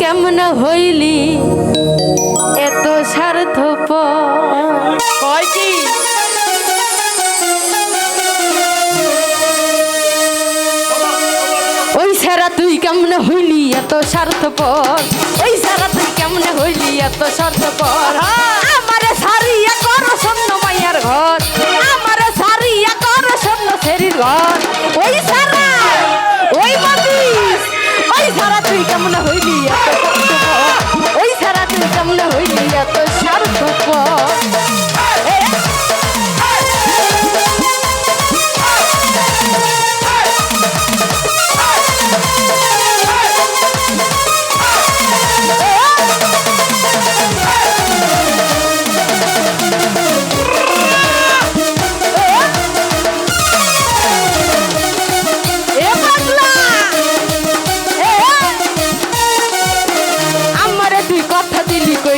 কেমন হইলি? এত স্বার্থ কয় কি? ওই সারা তুই কেমন হইলি? এত স্বার্থপর। ওই সারা তুই কেমন হইলি? এত স্বার্থপর। সারা তুই কেমন হইলি এত ওই সারা তুই কেমন হইলি এত স্বার্থপর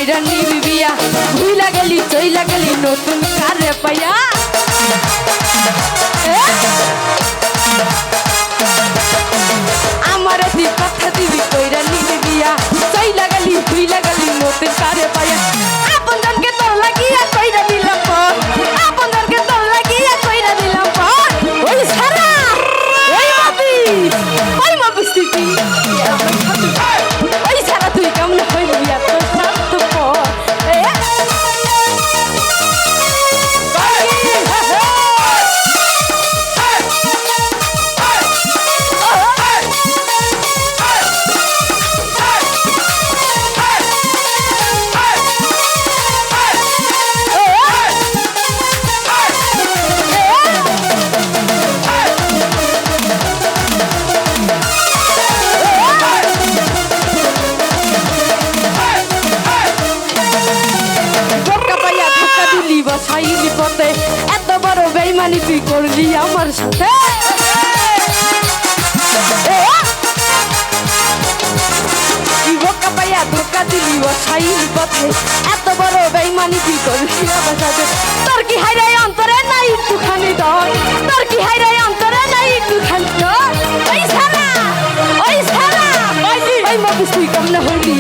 কইরা নিবি বিয়া ভুইলা গেলি চইলা গেলি নতুন কারে পথে এত বড় বেইমানি তুই করলি আমার সাথে? ধোকা এত বড় বেইমানি তুই করলি আমার সাথে। তোর কি হাইরে অন্তরে নাই একটুখানি দর? তোর কি হাইরে অন্তরে নাই একটুখানি হইলি?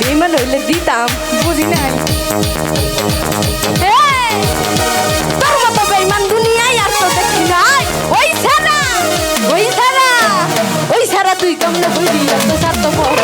বেমান হইলে দিতাম, বুঝি নাই? তোর মতো বেমান দুনিয়ায় আর তো দেখি নাই। ওই ছাড়া ওই ছাড়া ওই ছাড়া তুই কেমন বুঝি এত স্বার্থপর।